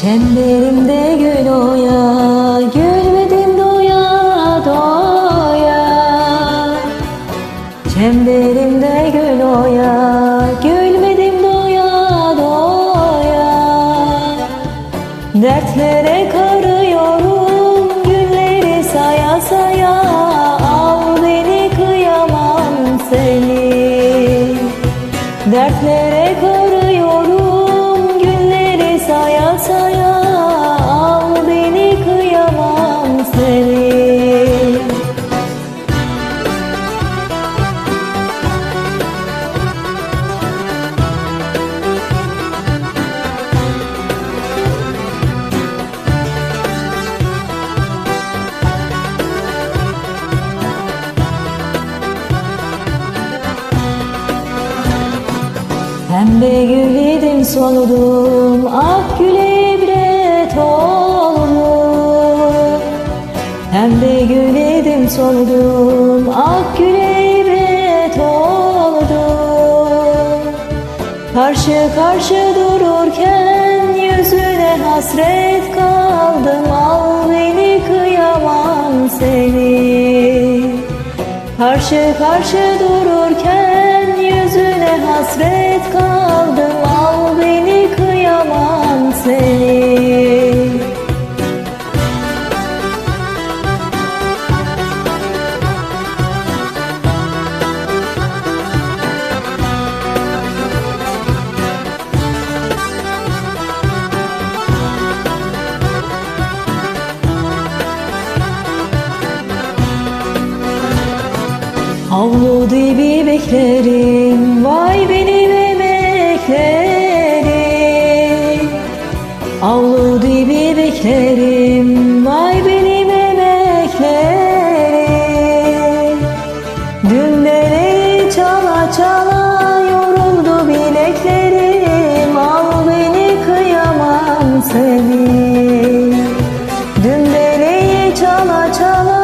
Çemberimde gül oya, gülmedim doya doya. Çemberimde gül oya, gülmedim doya doya. Dertlere karıyorum, günleri saya saya. Al beni kıyamam seni. Dertlere karıyorum Pembe gül idim soludum Ak güle ibret oldum. Pembe gül idim soludum Ak güle ibret oldum. Karşı karşı dururken Yüzüne hasret kaldım Al beni kıyamam seni. Karşı karşı dururken yüzüne hasret kaldım Havlu dibi beklerim Vay benim emeklerim Havlu dibi beklerim Vay benim emeklerim Dümbeleyi çala çala Yoruldu bileklerim Al beni kıyamam seni Dümbeleyi çala çala